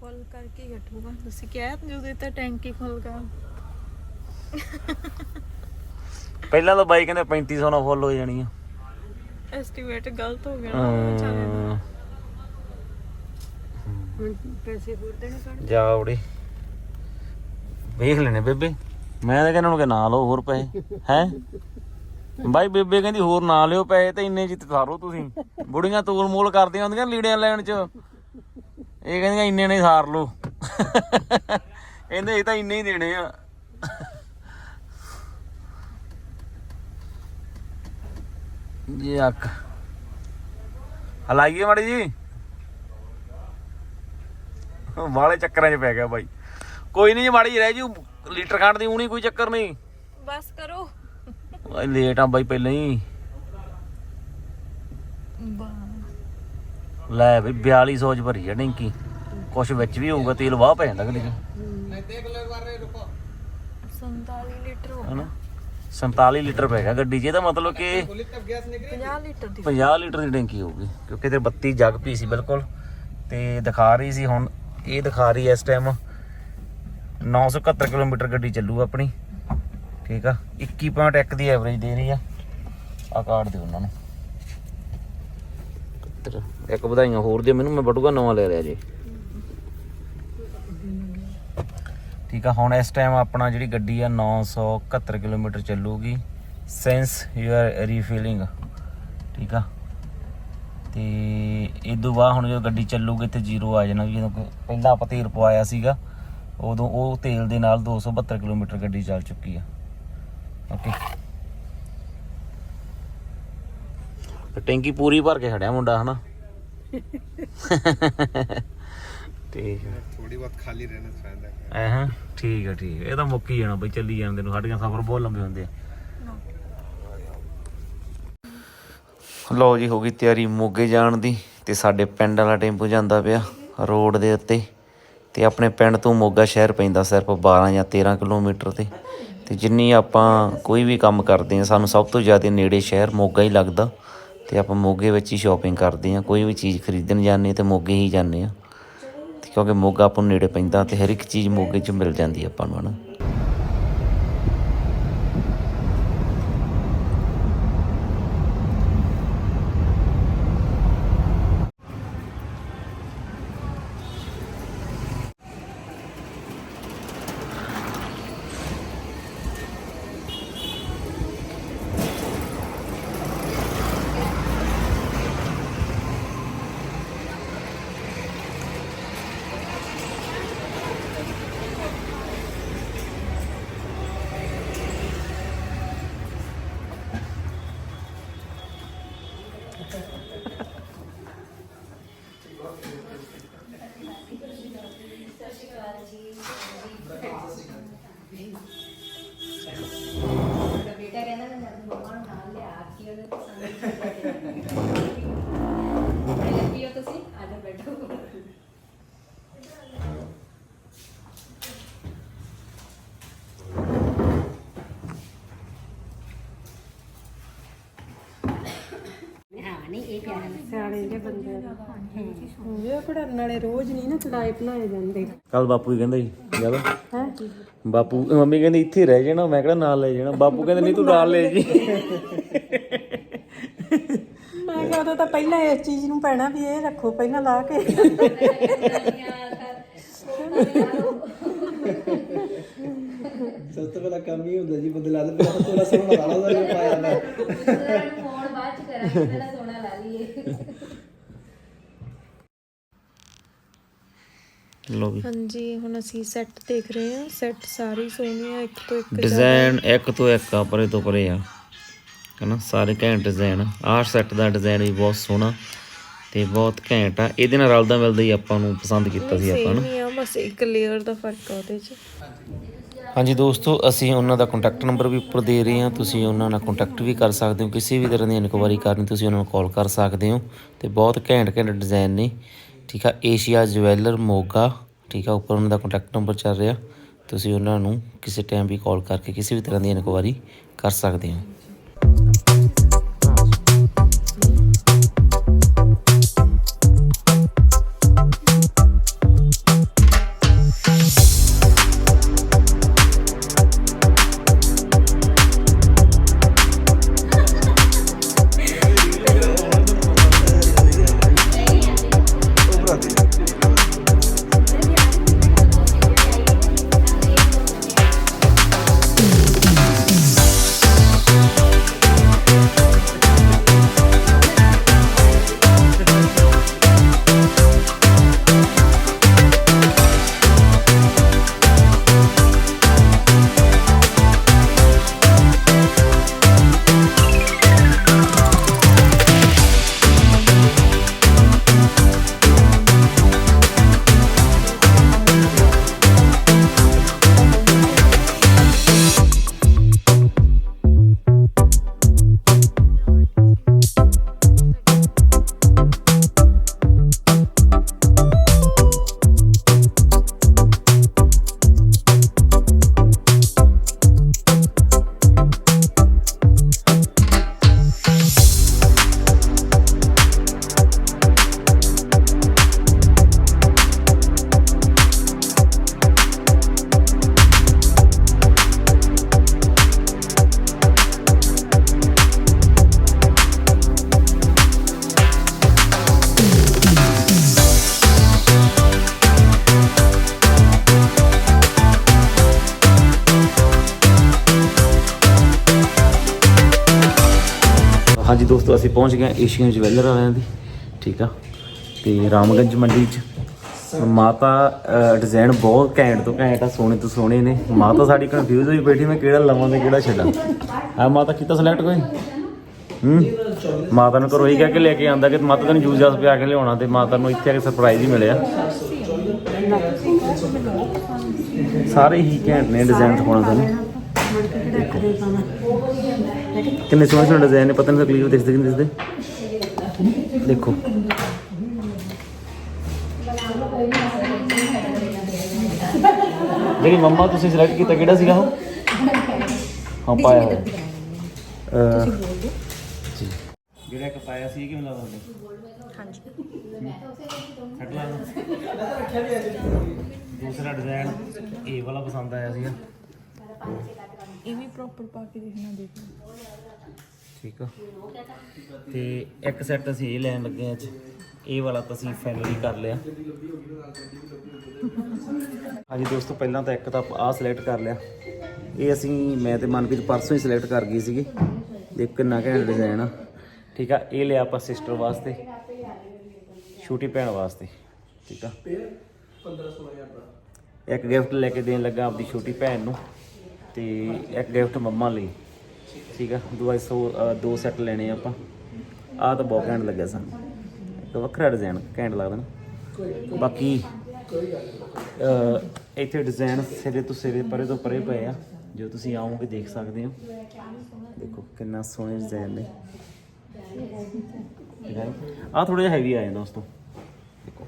ਫੁੱਲ ਕਰਕੇ ਘਟੂਗਾ ਤੁਸੀਂ ਕਿਹਾ ਜਦੋਂ ਤਾਂ ਟੈਂਕੀ ਫੁੱਲ ਕਰ ਪਹਿਲਾਂ ਤਾਂ ਬਾਈ ਕਹਿੰਦੇ 3500 ਨਾਲ ਫੁੱਲ ਹੋ ਜਾਣੀ ਆ। ਐਸਟੀਮੇਟ ਗਲਤ ਹੋ ਗਿਆ ਨਾ ਚੱਲ ਹਾਂ, ਪੈਸੇ ਹੋਰ ਦੇਣੇ ਪੈਣ? ਜਾ ਉੜੇ। ਵੇਖ ਲੈਣੇ ਬੇਬੇ। ਮੈਂ ਤਾਂ ਕਹਿੰਦਾ ਨੂੰ ਕਿ ਨਾ ਲਓ ਹੋਰ ਪੈਸੇ। ਹੈ? ਬਾਈ ਬੇਬੇ ਕਹਿੰਦੀ ਹੋਰ ਨਾ ਲਿਓ ਪੈਸੇ ਤੇ ਇੰਨੇ ਜਿੱਤ ਸਾਰੋ ਤੁਸੀਂ। ਬੁੜੀਆਂ ਤੋਲ ਮੋਲ ਕਰਦੀਆਂ ਹੁੰਦੀਆਂ ਲੀੜਿਆਂ ਲੈਣ ਚ। ਇਹ ਕਹਿੰਦੀਆਂ ਇੰਨੇ ਨੇ ਸਾਰ ਲਓ। ਕਹਿੰਦੇ ਇਹ ਤਾਂ ਇੰਨੇ ਹੀ ਦੇਣੇ ਆ। ਜੀ ਅੱਕ ਹਲਾਈਏ ਮਾੜੀ ਜੀ। ਵਾਲੇ ਚੱਕਰਾਂ 'ਚ ਪੈ ਗਿਆ ਬਾਈ। ਕੋਈ ਨਹੀਂ ਮਾੜੀ ਰਹਿ ਜੂ। ਲੀਟਰ ਖੰਡ ਦੀ ਊਣੀ ਕੋਈ ਚੱਕਰ ਨਹੀਂ ਬਸ ਕਰੋ। ਓਏ ਲੇਟ ਆ ਬਾਈ ਪਹਿਲਾਂ ਹੀ। ਲੈ ਬਈ 4200 ਚ ਭਰੀ ਆ ਟੈਂਕੀ ਕੁਛ ਵਿੱਚ ਵੀ ਹੋਊਗਾ ਤੇਲ ਵਾਹ ਪੈ ਜਾਂਦਾ ਗੱਡੀ 'ਚ। 47 ਲੀਟਰ ਹੋ ਹਨਾ? 47 ਲੀਟਰ ਪੈ ਗਿਆ ਗੱਡੀ 'ਚ। ਇਹਦਾ ਮਤਲਬ ਕਿ 50 ਲੀਟਰ ਦੀ 50 ਲੀਟਰ ਦੀ ਟੈਂਕੀ ਹੋਊਗੀ ਕਿਉਂਕਿ ਤੇ 32 ਜਗ ਪੀ ਸੀ ਬਿਲਕੁਲ। ਤੇ ਦਿਖਾ ਰਹੀ ਸੀ ਹੁਣ ਇਹ ਦਿਖਾ ਰਹੀ ਐ ਇਸ ਟਾਈਮ 971 ਕਿਲੋਮੀਟਰ ਗੱਡੀ ਚੱਲੂ ਆਪਣੀ। ਠੀਕ ਆ? 21.1 ਦੀ ਐਵਰੇਜ ਦੇ ਰਹੀ ਆ। ਆ ਕਾਰਡ ਦਿਓ ਉਹਨਾਂ ਨੂੰ। ਇੱਕ ਵਧਾਈਆਂ ਹੋਰ ਦੇ ਮੈਨੂੰ ਮੈਂ ਬਟੂਆ ਨਵਾਂ ਲੈ ਲਿਆ ਜੀ। ਠੀਕ ਆ ਹੁਣ ਇਸ ਟਾਈਮ ਆਪਣਾ ਜਿਹੜੀ ਗੱਡੀ ਆ 971 ਕਿਲੋਮੀਟਰ ਚੱਲੂਗੀ। ਸੈਂਸ ਯੂਅਰ ਰੀਫਿਲਿੰਗ ਠੀਕ ਆ? ਤੇ ਇਹ ਤੋਂ ਬਾਅਦ ਹੁਣ ਜਦੋਂ ਗੱਡੀ ਚੱਲੂਗੀ ਤੇ ਜ਼ੀਰੋ ਆ ਜਾਣਾ ਜਦੋਂ ਪਹਿਲਾਂ ਆਪਾਂ ਤੇਲ ਪਵਾਇਆ ਸੀਗਾ ਉਦੋਂ ਉਹ ਤੇਲ ਦੇ ਨਾਲ 272 ਕਿਲੋਮੀਟਰ ਗੱਡੀ ਚੱਲ ਚੁੱਕੀ ਆ। ਓਕੇ ਟੈਂਕੀ ਪੂਰੀ ਭਰ ਕੇ ਖੜਿਆ ਮੁੰਡਾ ਹਨਾ? ਠੀਕ ਹੈ ਥੋੜੀ ਬਹੁਤ ਖਾਲੀ ਰਹਿਣਾ ਚਾਹੀਦਾ ਹੈ। ਹਾਂ? ਠੀਕ ਹੈ ਠੀਕ ਹੈ ਇਹ ਤਾਂ ਮੁੱਕੀ ਜਾਣਾ ਬਈ ਚੱਲੀ ਜਾਂਦੇ ਨੂੰ ਸਾਡੀਆਂ ਸਫ਼ਰ ਬਹੁਤ ਲੰਬੇ ਹੁੰਦੇ ਆ। ਲਓ ਜੀ, ਹੋ ਗਈ ਤਿਆਰੀ ਮੋਗੇ ਜਾਣ ਦੀ ਤੇ ਸਾਡੇ ਪਿੰਡ ਵਾਲਾ ਟੈਂਪੂ ਜਾਂਦਾ ਪਿਆ ਰੋਡ ਦੇ ਉੱਤੇ ਤੇ ਆਪਣੇ ਪਿੰਡ ਤੋਂ ਮੋਗਾ ਸ਼ਹਿਰ ਪੈਂਦਾ ਸਿਰਫ 12 ਜਾਂ 13 ਕਿਲੋਮੀਟਰ ਤੇ। ਤੇ ਜਿੰਨੀ ਆਪਾਂ ਕੋਈ ਵੀ ਕੰਮ ਕਰਦੇ ਆ ਸਾਨੂੰ ਸਭ ਤੋਂ ਜ਼ਿਆਦਾ ਨੇੜੇ ਸ਼ਹਿਰ ਮੋਗਾ ਹੀ ਲੱਗਦਾ ਤੇ ਆਪਾਂ ਮੋਗੇ ਵਿੱਚ ਹੀ ਸ਼ਾਪਿੰਗ ਕਰਦੇ ਆ ਕੋਈ ਵੀ ਚੀਜ਼ ਖਰੀਦਣ ਜਾਂਦੇ ਤੇ ਮੋਗੇ ਹੀ ਜਾਂਦੇ ਆ ਤੇ ਕਿਉਂਕਿ ਮੋਗਾ ਆਪਾਂ ਨੂੰ ਨੇੜੇ ਪੈਂਦਾ ਤੇ ਹਰ ਇੱਕ ਚੀਜ਼ ਮੋਗੇ 'ਚ ਮਿਲ ਜਾਂਦੀ ਆਪਾਂ ਨੂੰ, ਹਨਾ। ਸਿਆਣੇ ਜਿਹੇ ਬੰਦੇ ਇਹ ਪੜਾ ਨਾਲੇ ਰੋਜ਼ ਨਹੀਂ ਨਾ ਕੜਾਏ ਬਣਾਏ ਜਾਂਦੇ। ਕੱਲ ਬਾਪੂ ਹੀ ਕਹਿੰਦਾ ਜੀ ਜ਼ਿਆਦਾ ਹੈ? ਬਾਪੂ ਮੰਮੀ ਕਹਿੰਦੀ ਇੱਥੇ ਰਹਿ ਜਾਣਾ ਮੈਂ ਕਿਹੜਾ ਨਾਲ ਲੈ ਜਾਣਾ। ਬਾਪੂ ਕਹਿੰਦੇ ਨਹੀਂ ਤੂੰ ਨਾਲ ਲੈ ਜੀ। ਮੈਂ ਕਿਹਾ ਉਦੋਂ ਤਾਂ ਪਹਿਲਾਂ ਇਸ ਚੀਜ਼ ਨੂੰ ਪੈਣਾ ਵੀ ਇਹ ਰੱਖੋ ਪਹਿਲਾਂ ਲਾ ਕੇ। ਸਭ ਤੋਂ ਪਹਿਲਾਂ ਕੰਮ ਹੀ ਹੁੰਦਾ ਜੀ ਬਦਲਾ ਦੇ ਬਹੁਤ ਥੋੜਾ ਸੋਹਣਾ ਲਾ ਲਾ ਜੋ ਪਾਇਆ ਮੈਂ ਫੋਨ ਬਾਅਦ ਚ ਕਰਾਂਗੇ ਪਹਿਲਾਂ ਸੋਨਾ ਲਾ ਲਈਏ। ਲੋ ਵੀ। ਹਾਂਜੀ ਹੁਣ ਅਸੀਂ ਸੈੱਟ ਦੇਖ ਰਹੇ ਹਾਂ। ਸੈੱਟ ਸਾਰੇ ਸੋਹਣੇ ਆ ਇੱਕ ਤੋਂ ਇੱਕ ਡਿਜ਼ਾਈਨ ਇੱਕ ਤੋਂ ਇੱਕ ਆ ਪਰੇ ਤੋਂ ਪਰੇ ਆ। ਹਨਾ ਸਾਰੇ ਘੈਂਟ ਡਿਜ਼ਾਈਨ ਆਹ ਸੈੱਟ ਦਾ ਡਿਜ਼ਾਈਨ ਵੀ ਬਹੁਤ ਸੋਹਣਾ ਤੇ ਬਹੁਤ ਘੈਂਟ ਆ। ਇਹਦੇ ਨਾਲ ਰਲਦਾ ਮਿਲਦਾ ਹੀ ਆਪਾਂ ਨੂੰ ਪਸੰਦ ਕੀਤਾ ਸੀ ਆਪਾਂ ਨੂੰ। ਸੇਮ ਹੀ ਆ ਬਸ ਇੱਕ ਲੇਅਰ ਦਾ ਫ਼ਰਕ ਆ ਉਹਦੇ 'ਚ। ਹਾਂਜੀ ਦੋਸਤੋ, ਅਸੀਂ ਉਹਨਾਂ ਦਾ ਕੰਟੈਕਟ ਨੰਬਰ ਵੀ ਉੱਪਰ ਦੇ ਰਹੇ ਹਾਂ। ਤੁਸੀਂ ਉਹਨਾਂ ਨਾਲ ਕੰਟੈਕਟ ਵੀ ਕਰ ਸਕਦੇ ਹੋ। ਕਿਸੇ ਵੀ ਤਰ੍ਹਾਂ ਦੀ ਇਨਕੁਆਇਰੀ ਕਰਨੀ, ਤੁਸੀਂ ਉਹਨਾਂ ਨੂੰ ਕਾਲ ਕਰ ਸਕਦੇ ਹੋ। ਤੇ ਬਹੁਤ ਘੈਂਟ ਘੈਂਟ ਡਿਜ਼ਾਈਨ ਨੇ। ਠੀਕ ਆ ਏਸ਼ੀਆ ਜਵੈਲਰ ਮੋਗਾ ਠੀਕ ਆ, ਉੱਪਰ ਉਹਨਾਂ ਦਾ ਕੰਟੈਕਟ ਨੰਬਰ ਚੱਲ ਰਿਹਾ। ਤੁਸੀਂ ਉਹਨਾਂ ਨੂੰ ਕਿਸੇ ਟਾਈਮ ਵੀ ਕਾਲ ਕਰਕੇ ਕਿਸੇ ਵੀ ਤਰ੍ਹਾਂ ਦੀ ਇਨਕੁਆਇਰੀ ਕਰ ਸਕਦੇ ਹੋ। ਪਹੁੰਚ ਗਏ ਹਾਂ ਏਸ਼ੀਅਨ ਜਵੈਲਰ ਵਾਲਿਆਂ ਦੀ, ਠੀਕ ਆ? ਤੇ ਰਾਮਗੰਜ ਮੰਡੀ 'ਚ। ਮਾਤਾ ਡਿਜ਼ਾਈਨ ਬਹੁਤ ਘੈਂਟ ਤੋਂ ਘੈਂਟ ਆ, ਸੋਹਣੇ ਤੋਂ ਸੋਹਣੇ ਨੇ। ਮਾਤਾ ਸਾਡੀ ਕਨਫਿਊਜ਼ ਹੋਈ ਬੈਠੀ, ਮੈਂ ਕਿਹੜਾ ਲਵਾਂ ਤੇ ਕਿਹੜਾ ਛੱਡਾਂ? ਆ ਮਾਤਾ ਕੀਤਾ ਸਿਲੈਕਟ ਕੋਈ? ਹੂੰ? ਮਾਤਾ ਨੂੰ ਘਰੋਂ ਹੀ ਕਹਿ ਕੇ ਲੈ ਕੇ ਆਂਦਾ ਕਿ ਮਾਤਾ ਤੈਨੂੰ ਜੂਸ ਜਾਸ ਪਿਆ ਕੇ ਲਿਆਉਣਾ ਤੇ ਮਾਤਾ ਨੂੰ ਇੱਥੇ ਆ ਕੇ ਸਰਪ੍ਰਾਈਜ਼ ਹੀ ਮਿਲਿਆ। ਸਾਰੇ ਹੀ ਘੈਂਟ ਨੇ ਡਿਜ਼ਾਈਨ ਦਿਖਾਉਣਾ ਤੁਹਾਨੂੰ ਕਿੰਨੇ ਸੋਹਣੇ ਸੋਹਣੇ ਡਿਜ਼ਾਈਨ ਨੇ, ਪਤਾ ਨਹੀਂ ਤਕਲੀਫ ਦਿਸਦੇ ਕਿ ਨਹੀਂ ਦਿਸਦੇ। ਦੇਖੋ। ਜਿਹੜੀ ਮੰਮਾ, ਤੁਸੀਂ ਸਿਲੈਕਟ ਕੀਤਾ ਕਿਹੜਾ ਸੀਗਾ ਉਹ? ਹਾਂ, ਪਾਇਆ ਹੋਇਆ। ਜੀ। ਜਿਹੜਾ ਇੱਕ ਪਾਇਆ ਸੀ ਕਿਵੇਂ ਲੱਗਦਾ ਤੁਹਾਨੂੰ ਹਾਂਜੀ। ਛੱਡ ਲਾ ਦੂਸਰਾ ਡਿਜ਼ਾਈਨ ਇਹ ਵਾਲਾ ਪਸੰਦ ਆਇਆ ਸੀਗਾ। ਇਹ ਵੀ ਪ੍ਰੋਪਰ ਪਾ ਕੇ ਦੇਖਣਾ ਦੇਖੋ ਠੀਕ ਆ। ਤੇ ਇੱਕ ਸੈੱਟ ਅਸੀਂ ਇਹ ਲੈਣ ਲੱਗੇ ਆ ਅੱਜ। ਇਹ ਵਾਲਾ ਤਾਂ ਅਸੀਂ ਫਾਈਨਲੀ ਕਰ ਲਿਆ। ਹਾਂਜੀ ਦੋਸਤੋ ਪਹਿਲਾਂ ਤਾਂ ਇੱਕ ਤਾਂ ਆਹ ਸਿਲੈਕਟ ਕਰ ਲਿਆ। ਇਹ ਅਸੀਂ ਮੈਂ ਤੇ ਮਨਪ੍ਰੀਤ ਪਰਸੋਂ ਹੀ ਸਿਲੈਕਟ ਕਰ ਗਈ ਸੀਗੀ। ਦੇਖ ਕਿੰਨਾ ਘੈਂਟ ਡਿਜ਼ਾਈਨ ਆ। ਠੀਕ ਆ ਇਹ ਲਿਆ ਆਪਾਂ ਸਿਸਟਰ ਵਾਸਤੇ। ਛੋਟੀ ਭੈਣ ਵਾਸਤੇ। ਠੀਕ ਆ। 15 16000 ਦਾ। ਇੱਕ ਗਿਫਟ ਲੈ ਕੇ ਦੇਣ ਲੱਗਾ ਆਪਦੀ ਛੋਟੀ ਭੈਣ ਨੂੰ। ਤੇ ਇੱਕ ਗਿਫਟ ਮੰਮਾ ਲਈ। ਠੀਕ ਆ? ਦੂਆ ਸੋ ਅ, ਦੋ ਸੈੱਟ ਲੈਣੇ ਆ ਆਪਾਂ। ਆਹ ਤਾਂ ਬਹੁਤ ਘੈਂਟ ਲੱਗਿਆ ਸਾਨੂੰ। ਇੱਕ ਵੱਖਰਾ ਡਿਜ਼ਾਈਨ ਘੈਂਟ ਲੱਗਦਾ ਨਾ। ਬਾਕੀ ਇੱਥੇ ਡਿਜ਼ਾਈਨ ਸਿਰੇ ਤੋਂ ਸਿਰੇ ਪਰੇ ਤੋਂ ਪਰੇ ਪਏ ਆ। ਜੋ ਤੁਸੀਂ ਆਓਗੇ ਦੇਖ ਸਕਦੇ ਹੋ। ਦੇਖੋ ਕਿੰਨਾ ਸੋਹਣੇ ਡਿਜ਼ਾਈਨ ਨੇ। ਆ ਥੋੜਾ ਜਿਹਾ ਹੈਵੀ ਆ ਦੋਸਤੋ ਦੇਖੋ।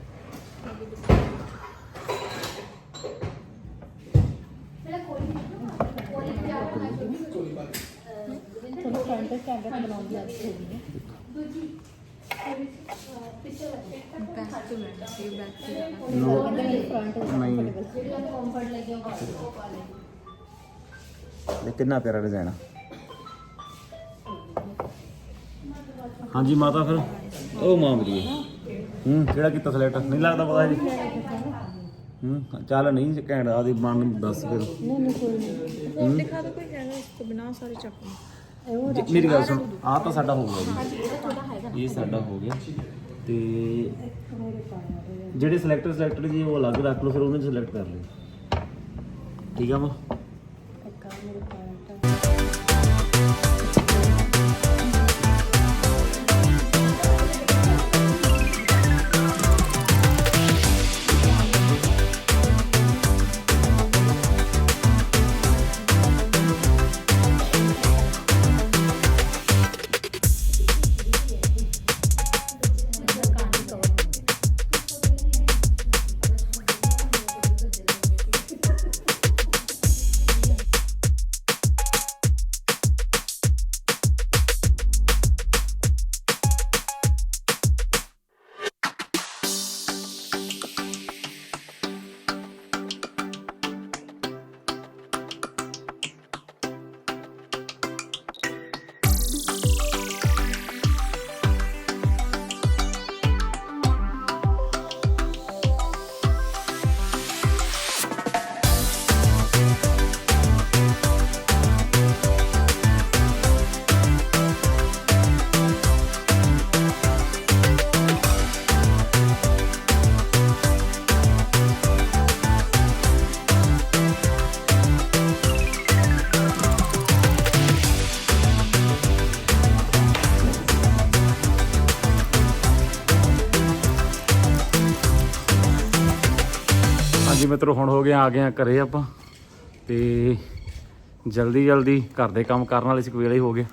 ਨਹੀਂ। ਇਹ ਕਿੰਨਾ ਪਿਆਰਾ ਡਿਜ਼ਾਈਨ ਆ। ਹਾਂਜੀ ਮਾਤਾ ਫਿਰ। ਉਹ ਮਾਂ ਮੇਰੀ ਹੂੰ ਕਿਹੜਾ ਕੀਤਾ ਸਿਲੈਕਟ ਨਹੀਂ ਲੱਗਦਾ ਪਤਾ ਜੀ। ਹੂੰ ਚੱਲ ਨਹੀਂ ਘੈਂਟ ਆਦੀ ਮਨ ਦੱਸ ਫਿਰ। ਦਿਖਾ ਦੋ ਕੋਈ ਹੈਗਾ ਇਸ ਤੋਂ ਬਿਨਾ ਸਾਰੇ ਚੱਕ ਜੀ, ਮੇਰੀ ਗੱਲ ਸੁਣ ਆਹ ਤਾਂ ਸਾਡਾ ਹੋ ਗਿਆ ਜੀ। ਇਹ ਸਾਡਾ ਹੋ ਗਿਆ। ਤੇ ਜਿਹੜੇ ਸਿਲੈਕਟਰ ਸਿਲੈਕਟਰ ਜੀ ਉਹ ਅਲੱਗ ਰੱਖ ਲਓ ਫਿਰ ਉਹਨਾਂ ਨੂੰ ਸਿਲੈਕਟ ਕਰ ਲਿਓ ਠੀਕ ਆ ਵਾ ਮਿੱਤਰੋ, ਹੁਣ ਹੋ ਗਿਆ ਆ ਗਏ ਆ ਘਰੇ ਆਪਾਂ ਤੇ ਜਲਦੀ ਜਲਦੀ ਘਰ ਦੇ ਕੰਮ ਕਰਨ ਵਾਲੇ ਸੀ, ਕੋਈ ਵੇਲੇ ਹੀ ਹੋ ਗਿਆ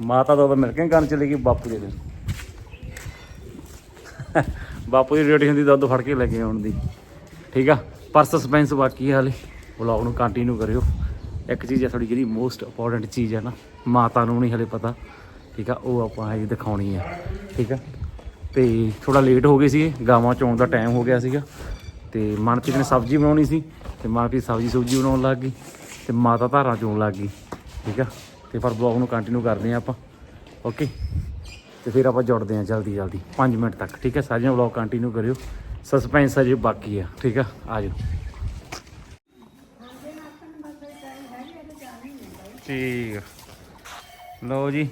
ਮਾਤਾ ਦਾ ਮਿਲ ਕੇ ਕਰਨ ਚਲੀ ਗਈ, ਬਾਪੂ ਦੇ ਦਿਨ। ਬਾਪੂ ਦੀ ਡਿਊਟੀ ਹੁੰਦੀ, ਦੁੱਧ ਫੜ ਕੇ ਲੈ ਕੇ ਆਉਣ ਦੀ। ਠੀਕ ਆ? ਪਰ ਸਸਪੈਂਸ ਬਾਕੀ ਹੈ ਹਾਲੇ। ਵਲੌਗ ਨੂੰ ਕੰਟੀਨਿਊ ਕਰਿਓ। ਇੱਕ ਚੀਜ਼ ਹੈ ਥੋੜੀ ਜਿਹੜੀ ਮੋਸਟ ਇੰਪੋਰਟੈਂਟ ਚੀਜ਼ ਹੈ ਨਾ, ਮਾਤਾ ਨੂੰ ਨਹੀਂ ਹਲੇ ਪਤਾ। ਠੀਕ ਆ? ਉਹ ਆਪਾਂ ਇਹ ਦਿਖਾਉਣੀ ਆ। ਠੀਕ ਆ? ਤੇ ਥੋੜਾ ਲੇਟ ਹੋ ਗਏ ਸੀ ਗਾਵਾਂ ਚੋਣ ਦਾ ਟਾਈਮ ਹੋ ਗਿਆ ਸੀਗਾ। ਤੇ ਮਨਪ੍ਰੀਤ ਨੇ ਸਬਜ਼ੀ ਬਣਾਉਣੀ ਸੀ, ਤੇ ਮਨਪ੍ਰੀਤ ਸਬਜ਼ੀ ਸੁਬਜ਼ੀ ਬਣਾਉਣ ਲੱਗ ਗਈ, ਤੇ ਮਾਤਾ ਧਾਰਾਂ ਚੋਣ ਲੱਗ ਗਈ, ਠੀਕ ਆ? ਤੇ ਪਰ ਬਲੌਗ ਨੂੰ ਕੰਟੀਨਿਊ ਕਰਦੇ ਆ ਆਪਾਂ ਓਕੇ ਤੇ ਫਿਰ ਆਪਾਂ ਜੁੜਦੇ ਆ ਜਲਦੀ ਜਲਦੀ 5 ਮਿੰਟ ਤੱਕ, ਠੀਕ ਹੈ ਸਾਰੀਆਂ ਵਲੌਗ ਕੰਟੀਨਿਊ ਕਰਿਓ ਸਸਪੈਂਸ ਅਜੇ ਬਾਕੀ ਆ, ਠੀਕ ਆ? ਆ ਜਾਓ। ਠੀਕ ਆ। ਲਓ ਜੀ।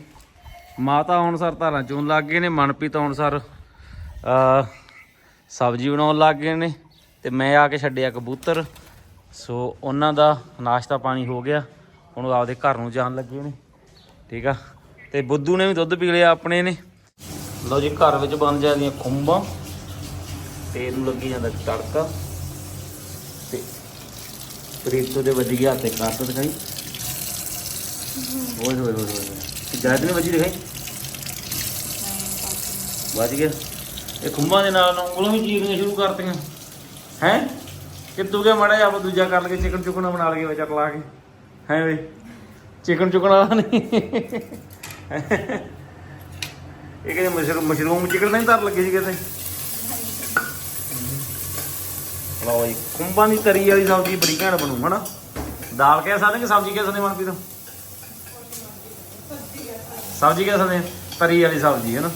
ਮਾਤਾ ਅਨੁਸਾਰ ਧਾਰਾਂ ਚੋਂ ਲੱਗ ਗਏ ਨੇ, ਮਨਪ੍ਰੀਤ ਅਨੁਸਾਰ ਸਬਜ਼ੀ ਬਣਾਉਣ ਲੱਗ ਗਏ ਨੇ ਤੇ ਮੈਂ ਆ ਕੇ ਛੱਡਿਆ ਕਬੂਤਰ। ਸੋ ਉਹਨਾਂ ਦਾ ਨਾਸ਼ਤਾ ਪਾਣੀ ਹੋ ਗਿਆ, ਹੁਣ ਉਹ ਆਪਦੇ ਘਰ ਨੂੰ ਜਾਣ ਲੱਗੇ ਨੇ। ਠੀਕ ਆ? ਤੇ ਬੁੱਧੂ ਨੇ ਵੀ ਦੁੱਧ ਪੀ ਲਿਆ ਆਪਣੇ ਨੇ। ਲਓ ਜੀ, ਘਰ ਵਿੱਚ ਬਣ ਜਾਂਦੀਆਂ ਖੁੰਬਾਂ। ਤੇ ਇਹਨੂੰ ਲੱਗੀ ਜਾਂਦਾ ਤੜਕਾ। ਤੇ ਪ੍ਰੀਤੋ ਦੇ ਵੱਜ ਗਿਆ ਤੇ ਕਾਟ ਦਿਖਾਈ। ਓਏ ਹੋਏ ਹੋਏ ਹੋਏ ਜਾਇਦ ਨੇ ਵੱਜੀ ਦਿਖਾਈ। ਵੱਜ ਗਿਆ। ਇਹ ਖੁੰਬਾਂ ਦੇ ਨਾਲ ਉਂਗਲਾਂ ਵੀ ਚੀਰਨੀਆਂ ਸ਼ੁਰੂ ਕਰਤੀਆਂ। ਹੈ? ਕਿੱਦੂ ਗਿਆ ਮੜਾ ਆਪਾਂ ਦੂਜਾ ਕਰ ਲਗੇ ਚਿਕਨ ਚੁਕਣਾ ਬਣਾ ਲਗੇ ਵਿਚਾਰ ਲਾ ਕੇ। ਹੈ ਵੇ ਚਿਕਨ ਚੁਕਣ ਵਾਲਾ ਨਹੀਂ। ਇਹ ਕਿਹਦੇ ਮਸ਼ਰੂਮ ਮਸ਼ਰੂਮ ਚਿਕਨ ਨਹੀਂ ਧਰ ਲੱਗੇ ਸੀ ਕਿਤੇ? ਲਓ ਜੀ, ਖੁੰਬਾਂ ਦੀ ਤਰੀ ਵਾਲੀ ਸਬਜ਼ੀ ਬੜੀ ਘੈਂਟ ਬਣੂ, ਹਨਾ? ਦਾਲ ਕਹਿ ਸਕਦੇ ਕਿ ਸਬਜ਼ੀ ਕਹਿ ਸਕਦੇ ਮਨਪ੍ਰੀਤ? ਸਬਜ਼ੀ ਕਹਿ ਸਕਦੇ ਤਰੀ ਵਾਲੀ ਸਬਜ਼ੀ ਹੈ ਨਾ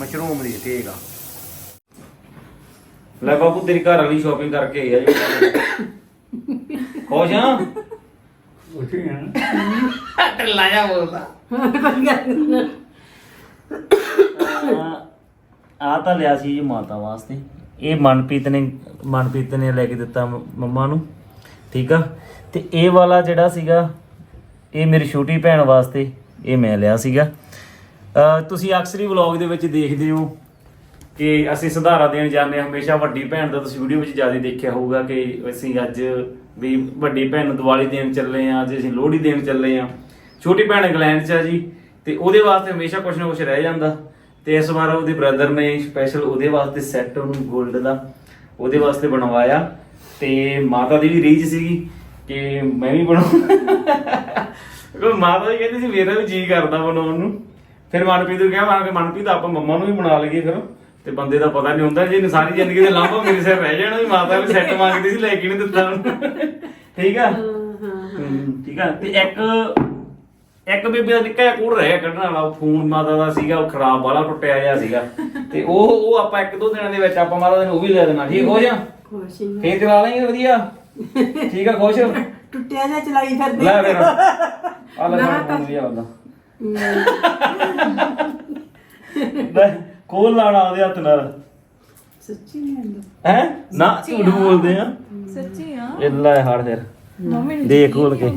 ਮਸ਼ਰੂਮ ਦੀ ਠੀਕ ਆ। ਲੈ ਬਾਬੂ ਤੇਰੀ ਘਰ ਵਾਲੀ ਸ਼ਾਪਿੰਗ ਕਰਕੇ ਆਈ ਆ ਜੀ। ਖੁਸ਼ ਆ? ਬੋਲਦਾ। ਤਾਂ ਲਿਆ ਸੀ ਜੀ ਮਾਤਾ ਵਾਸਤੇ। ਇਹ ਮਨਪ੍ਰੀਤ ਨੇ ਮਨਪ੍ਰੀਤ ਨੇ ਲੈ ਕੇ ਦਿੱਤਾ ਮੰਮਾ ਨੂੰ। ਠੀਕ ਆ? ਤੇ ਇਹ ਵਾਲਾ ਜਿਹੜਾ ਸੀਗਾ ਇਹ ਮੇਰੀ ਛੋਟੀ ਭੈਣ ਵਾਸਤੇ ਇਹ ਮੈਂ ਲਿਆ ਸੀਗਾ। ਤੁਸੀਂ ਅਕਸਰ ਹੀ ਵਲੌਗ ਦੇ ਵਿੱਚ ਦੇਖਦੇ ਹੋ ਕਿ ਅਸੀਂ ਸੁਧਾਰਾ ਦੇਣ ਜਾਂਦੇ ਹਾਂ। ਹਮੇਸ਼ਾ ਵੱਡੀ ਭੈਣ ਦਾ ਤੁਸੀਂ ਵੀਡੀਓ ਵਿੱਚ ਜ਼ਿਆਦਾ ਦੇਖਿਆ ਹੋਊਗਾ ਕਿ ਅਸੀਂ ਅੱਜ ਵੀ ਵੱਡੀ ਭੈਣ ਨੂੰ ਦੀਵਾਲੀ ਦੇਣ ਚੱਲੇ ਆ ਅੱਜ ਅਸੀਂ ਲੋਹੜੀ ਦੇਣ ਚੱਲੇ ਆ ਛੋਟੀ ਭੈਣ ਇੰਗਲੈਂਡ 'ਚ ਆ ਜੀ ਤੇ ਉਹਦੇ ਵਾਸਤੇ ਹਮੇਸ਼ਾ ਕੁਝ ਨਾ ਕੁਝ ਰਹਿ ਜਾਂਦਾ। ਤੇ ਇਸ ਵਾਰ ਉਹਦੇ ਬ੍ਰਦਰ ਨੇ ਸਪੈਸ਼ਲ ਉਹਦੇ ਵਾਸਤੇ ਸੈੱਟ ਉਹਨੂੰ 골ਡ ਦਾ, ਉਹਦੇ ਵਾਸਤੇ ਬਣਵਾਇਆ। ਤੇ ਮਾਤਾ ਦੀ ਵੀ ਰੀਝ ਸੀਗੀ ਕਿ ਮੈਂ ਵੀ ਬਣਾਉਂ। [LAUGHS] ਕਿਉਂਕਿ ਮਾਤਾ ਵੀ ਕਹਿੰਦੀ ਸੀ, ਮੇਰਾ ਵੀ ਜੀ ਕਰਦਾ ਬਣਾਉਣ ਨੂੰ। ਫਿਰ ਮਨਪ੍ਰੀਤ ਨੂੰ ਕਿਹਾ ਮਾਂ ਕਿ ਮਨਪ੍ਰੀਤ ਆਪਾਂ ਮੰਮਾ ਨੂੰ ਵੀ ਬਣਾ ਲਈਏ ਫਿਰ। ਤੇ ਬੰਦੇ ਦਾ ਪਤਾ ਨਹੀਂ ਹੁੰਦਾ ਜੇ ਸਾਰੀ ਜ਼ਿੰਦਗੀ ਦੇ ਲਾਂਭਾ ਮੇਰੇ ਸਿਰ ਰਹਿ ਜਾਣਾ ਵੀ ਮਾਤਾ ਵੀ ਸੈੱਟ ਮੰਗਦੀ ਸੀ ਲੈ ਕੇ ਨਹੀਂ ਦਿੱਤਾ ਉਹਨੂੰ। ਠੀਕ ਆ? ਠੀਕ ਆ। ਤੇ ਇੱਕ ਇੱਕ ਬੇਬੇ ਦਾ ਨਿੱਕਾ ਜਿਹਾ ਕੋੜ ਰਹਿ ਗਿਆ ਕੱਢਣ ਵਾਲਾ ਉਹ ਫੋਨ ਮਾਤਾ ਦਾ ਸੀਗਾ ਉਹ ਖਰਾਬ ਵਾਲਾ ਟੁੱਟਿਆ ਜਿਹਾ ਸੀਗਾ। ਤੇ ਉਹ ਉਹ ਆਪਾਂ ਇੱਕ ਦੋ ਦਿਨਾਂ ਦੇ ਵਿੱਚ ਆਪਾਂ ਮਾਤਾ ਨੂੰ ਉਹ ਵੀ ਲੈ ਦੇਣਾ। ਠੀਕ ਹੋ ਜਾ? ਖੁਸ਼ ਹੀ ਫੇਰ ਚਲਾ ਲਾਂਗੇ ਵਧੀਆ। ਠੀਕ ਆ ਖੁਸ਼? ਟੁੱਟਿਆ ਜਿਹਾ ਚਲਾਈ ਫਿਰਦੇ ਲੈ ਫਿਰ। ਆ ਲੈ ਫੋਨ ਵਧੀਆ ਹੁੰਦਾ। ਲੈ ਕੋਲ ਲਾਣਾ ਉਹਦੇ ਹੱਥ ਨਾਲ। ਸੱਚੀ ਨਹੀਂ ਹੈ? ਨਾ ਝੂਠ ਬੋਲਦੇ ਆ। ਸੱਚੀ ਆ। ਇਹ ਲੈ ਹੜ ਫਿਰ। ਮੰਮੀ ਨੂੰ ਦੇਖ ਖੋਲ ਕੇ।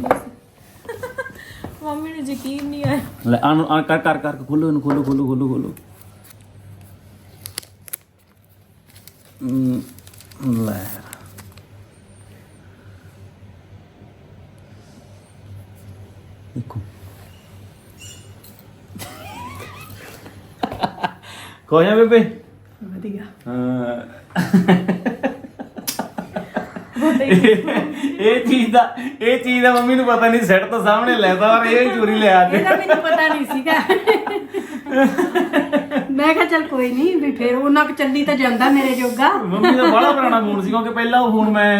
ਮੰਮੀ ਨੂੰ ਯਕੀਨ ਨਹੀਂ ਆਇਆ। ਲੈ ਆਨ ਆਨ ਕਰ ਕਰ ਕਰ ਖੋਲੋ ਇਹਨੂੰ ਖੋਲੋ ਖੋਲੋ ਖੋਲੋ ਖੋਲੋ। ਲੈ। ਦੇਖੋ। ਕੋਇਆ ਬੇਬੇ। ਵਧੀਆ। ਹਾਂ। ਇਹ ਚੀਜ਼ ਦਾ ਇਹ ਚੀਜ਼ ਦਾ ਮੰਮੀ ਨੂੰ ਪਤਾ ਨਹੀਂ ਸੈੱਟ ਤੋਂ ਸਾਹਮਣੇ ਲੈਦਾ ਔਰ ਇਹ ਚੋਰੀ ਲਿਆ ਅੱਜ ਇਹਦਾ ਮੈਨੂੰ ਪਤਾ ਨਹੀਂ ਸੀਗਾ। ਮੈਂ ਕਿਹਾ ਚੱਲ ਕੋਈ ਨਹੀਂ ਵੀ ਫਿਰ ਉਹਨਾਂ ਕੁ ਚੱਲੀ ਤਾਂ ਜਾਂਦਾ ਮੇਰੇ ਜੋਗਾ। ਮੰਮੀ ਦਾ ਬੜਾ ਪੁਰਾਣਾ ਫੋਨ ਸੀ ਕਿਉਂਕਿ ਪਹਿਲਾਂ ਉਹ ਫੋਨ ਮੈਂ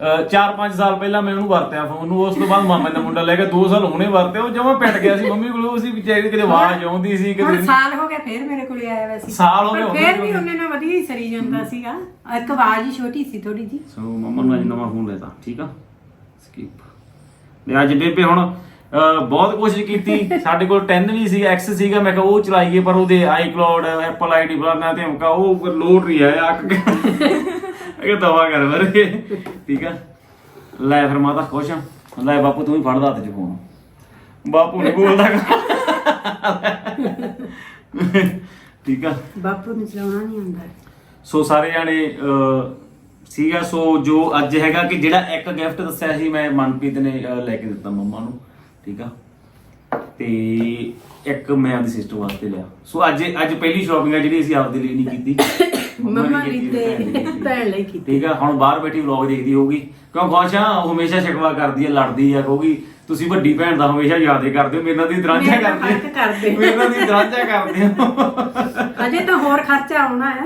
4-5 ਸਾਲ ਪਹਿਲਾਂ ਮੈਂ ਉਹਨੂੰ ਵਰਤਿਆ ਫੋਨ ਨੂੰ ਉਸ ਤੋਂ ਬਾਅਦ ਮਾਮੇ ਦਾ ਮੁੰਡਾ ਲੈ ਕੇ 2 ਸਾਲ ਹੁਣੇ ਵਰਤਿਆ ਉਹ ਜਮਾ ਪਿੱਟ ਗਿਆ ਸੀ ਮੰਮੀ ਕੋਲ ਉਹ ਸੀ ਵਿਚਾਰੀ ਦੀ ਕਿਤੇ ਆਵਾਜ਼ ਆਉਂਦੀ ਸੀ ਹੁਣ ਕਿਤੇ ਸਾਲ ਹੋ ਗਿਆ ਫਿਰ ਮੇਰੇ ਕੋਲੇ ਆਇਆ ਵੈਸੇ। ਸਾਲ ਹੋ ਪਰ ਗਿਆ ਫਿਰ ਵੀ ਉਹਨੇ ਨਾਲ ਵਧੀਆ ਹੀ ਸਰੀ ਜਾਂਦਾ ਸੀਗਾ। ਇੱਕ ਆਵਾਜ਼ ਹੀ ਛੋਟੀ ਸੀ ਥੋੜੀ ਜੀ ਸੋ ਮੰਮਾ ਨੂੰ ਅੱਜ ਨਵਾਂ ਫੋਨ ਲੈਤਾ ਠੀਕ ਆ? ਸਕਿਪ ਤੇ ਅੱਜ ਬੇਬੇ ਹੁਣ ਅਹ, ਬਹੁਤ ਕੋਸ਼ਿਸ਼ ਕੀਤੀ। ਸਾਡੇ ਕੋਲ 10 ਵੀ ਸੀ X ਸੀਗਾ ਮੈਂ ਕਿਹਾ ਉਹ ਚਲਾਈਏ ਪਰ ਉਹਦੇ iCloud Apple ID ਬਲਾਨਾ ਤੇ ਹਮਕਾ ਉਹ ਲੋਡ ਨਹੀਂ ਆਇਆ ਅੱਕ ਗਿਆ ਇਹ ਦਵਾ ਕਰ ਵਰੇ ਠੀਕ ਆ? ਲੈ ਫਿਰ ਮਾਤਾ ਖੁਸ਼ ਆ। ਲੈ ਬਾਪੂ ਤੂੰ ਵੀ ਫੜਦਾ ਹੱਥ ਚ ਫੋਨ ਬਾਪੂ ਨੇ ਬੋਲਦਾ ਠੀਕ ਆ? ਬਾਪੂ ਨੂੰ ਚਲਾਉਣਾ ਨਹੀਂ ਆਉਂਦਾ। ਸੋ ਸਾਰੇ ਜਾਣੇ ਸੀਗਾ ਸੋ ਜੋ ਅੱਜ ਹੈਗਾ ਕਿ ਜਿਹੜਾ ਇੱਕ ਗਿਫਟ ਦੱਸਿਆ ਸੀ ਮੈਂ ਮਨਪ੍ਰੀਤ ਨੇ ਲੈ ਕੇ ਦਿੱਤਾ ਮੰਮਾ ਨੂੰ। ਠੀਕ ਆ? ਤੇ ਇੱਕ ਮੈਂ ਆਪਣੀ ਸਿਸਟਰ ਵਾਸਤੇ ਲਿਆ। ਸੋ ਅੱਜ ਅੱਜ ਪਹਿਲੀ ਸ਼ਾਪਿੰਗ ਆ ਜਿਹੜੀ ਅਸੀਂ ਆਪਦੇ ਲਈ ਨਹੀਂ ਕੀਤੀ। ਮੰਮਾ ਨੇ ਕੀਤੀ, ਭੈਣ ਲਈ ਕੀਤੀ। ਠੀਕ ਆ ਹੁਣ ਬਾਹਰ ਬੈਠੀ ਵਲੌਗ ਦੇਖਦੀ ਹੋਊਗੀ। ਕਿਉਂ ਖੁਸ਼ ਆ ਉਹ ਹਮੇਸ਼ਾ ਸ਼ਿਕਵਾ ਕਰਦੀ ਆ ਲੜਦੀ ਆ ਕਹੂਗੀ ਤੁਸੀਂ ਵੱਡੀ ਭੈਣ ਦਾ ਹਮੇਸ਼ਾ ਯਾਦ ਹੀ ਕਰਦੇ ਹੋ ਮੇਰੇ ਨਾਲ ਦੀ ਦਰਾਂਝਾ ਕਰਦੇ ਕਰਦੇ। ਮੇਰੇ ਨਾਲ ਦੀ ਦਰਾਂਝਾ ਕਰਦੇ ਹੋ। ਅਜੇ ਤਾਂ ਹੋਰ ਖਰਚਾ ਆਉਣਾ ਹੈ।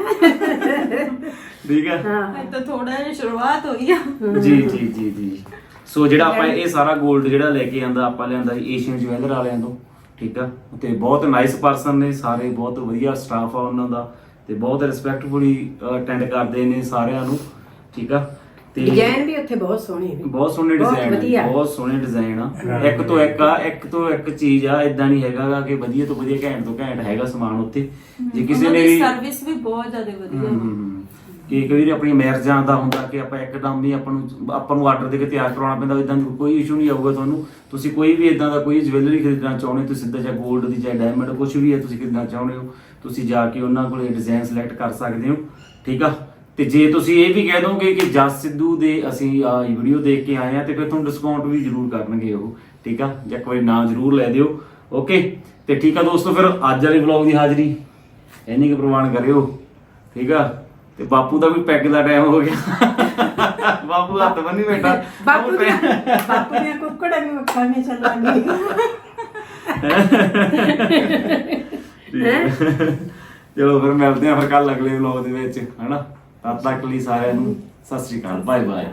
ਠੀਕ ਆ। ਹਾਂ। ਇਹ ਤਾਂ ਥੋੜਾ ਜਿਹਾ ਸ਼ੁਰੂਆਤ ਹੋਈ ਆ। ਜੀ ਜੀ ਜੀ ਜੀ। ਸੋ ਜਿਹੜਾ ਆਪਾਂ ਇਹ ਸਾਰਾ 골ਡ ਜਿਹੜਾ ਲੈ ਕੇ ਆਂਦਾ ਆਪਾਂ ਲਿਆਂਦਾ ਏਸ਼ੀਅਨ ਜਵੈਲਰ ਵਾਲਿਆਂ ਤੋਂ। ਠੀਕ ਆ। ਤੇ ਬਹੁਤ ਨਾਈਸ ਪਰਸਨ ਨੇ ਸਾਰੇ ਬਹੁਤ ਵਧੀਆ ਸਟਾਫ ਆ ਉਹਨਾਂ ਦਾ। ਤੇ ਬਹੁਤ ਰਿਸਪੈਕਟਫੁਲੀ ਅਟੈਂਡ ਕਰਦੇ ਨੇ ਸਾਰਿਆਂ ਨੂੰ ਠੀਕ ਆ? ਤੇ ਡਿਜ਼ਾਈਨ ਵੀ ਉੱਥੇ ਬਹੁਤ ਸੋਹਣੇ ਨੇ ਬਹੁਤ ਸੋਹਣੇ ਬਹੁਤ ਡਿਜ਼ਾਈਨ ਵਧੀਆ। ਬਹੁਤ ਸੋਹਣੇ ਡਿਜ਼ਾਈਨ ਆ। ਇੱਕ ਤੋਂ ਇੱਕ ਆ ਇੱਕ ਤੋਂ ਇੱਕ ਚੀਜ਼ ਆ ਇਦਾਂ ਨਹੀਂ ਹੈਗਾ ਕਿ ਵਧੀਆ ਤੋਂ ਵਧੀਆ ਘੈਂਟ ਤੋਂ ਘੈਂਟ ਹੈਗਾ ਸਮਾਨ ਉੱਥੇ। ਜੇ ਕਿਸੇ ਨੇ ਵੀ ਸਰਵਿਸ ਵੀ ਬਹੁਤ ਜ਼ਿਆਦਾ ਵਧੀਆ। ਕਿ ਕਈ ਵਾਰੀ ਆਪਣੀ ਮੈਰਿਜਾਂ ਦਾ ਹੁੰਦਾ ਕਿ ਆਪਾਂ ਇੱਕਦਮ ਹੀ ਆਪਾਂ ਨੂੰ ਆਪਾਂ ਨੂੰ ਆਰਡਰ ਦੇ ਕੇ ਤਿਆਰ ਕਰਾਉਣਾ ਪੈਂਦਾ ਇਦਾਂ ਦੀ ਕੋਈ ਇਸ਼ੂ ਨਹੀਂ ਆਊਗਾ ਤੁਹਾਨੂੰ। ਤੁਸੀਂ ਕੋਈ ਵੀ ਇਦਾਂ ਦਾ ਕੋਈ ਜਵੈਲਰੀ ਖਰੀਦਣਾ ਚਾਹੁੰਦੇ ਹੋ, ਤੁਸੀਂ ਸਿੱਧਾ ਜਾਂ 골ਡ ਦੀ ਜਾਂ ਡਾਇਮੰਡ ਕੁਝ ਵੀ ਹੈ ਤੁਸੀਂ ਖਰੀਦਣਾ ਚਾਹੁੰਦੇ ਹੋ, ਤੁਸੀਂ ਜਾ ਕੇ ਉਹਨਾਂ ਕੋਲੇ ਡਿਜ਼ਾਈਨ ਸਿਲੈਕਟ ਕਰ ਸਕਦੇ ਹੋ, ਠੀਕ ਆ? ਤੇ ਜੇ ਤੁਸੀਂ ਇਹ ਵੀ ਕਹਿ ਦੋਗੇ ਕਿ ਜਸ ਸਿੱਧੂ ਦੇ ਅਸੀਂ ਵੀਡੀਓ ਦੇਖ ਕੇ ਆਏ ਆ, ਤੇ ਫਿਰ ਤੁਹਾਨੂੰ ਡਿਸਕਾਊਂਟ ਵੀ ਜ਼ਰੂਰ ਕਰਨਗੇ ਉਹ, ਠੀਕ ਆ? ਜਾਂ ਕੋਈ ਵਾਰੀ ਨਾਂ ਜ਼ਰੂਰ ਲੈ ਦਿਓ ਓਕੇ ਤੇ ਠੀਕ ਆ ਦੋਸਤੋ, ਫਿਰ ਅੱਜ ਵਾਲੇ ਵਲੌਗ ਦੀ ਹਾਜ਼ਰੀ, ਇੰਨੀ ਕੁ ਪ੍ਰਮਾਣ ਕਰਿਓ, ਠੀਕ ਆ? ਤੇ ਬਾਪੂ ਦਾ ਵੀ ਪੈਗ ਦਾ ਟਾਈਮ ਹੋ ਗਿਆ। ਬਾਪੂ ਹੱਥ ਬੰਨੀ ਬੈਠਾ। ਬਾਪੂ ਦੀਆਂ ਬਾਪੂ ਦੀਆਂ ਕੁੱਕੜਾਂ ਵੀ ਅੱਖਾਂ ਵਿੱਚ ਚੱਲਾਂਗੀ ਚਲੋ ਫਿਰ ਮਿਲਦੇ ਆ ਫਿਰ ਕੱਲ ਅਗਲੇ ਵਲੌਗ ਦੇ ਵਿੱਚ ਹਨਾ? ਤਦ ਤੱਕ ਲਈ ਸਾਰਿਆਂ ਨੂੰ ਸਤਿ ਸ਼੍ਰੀ ਅਕਾਲ। Bye bye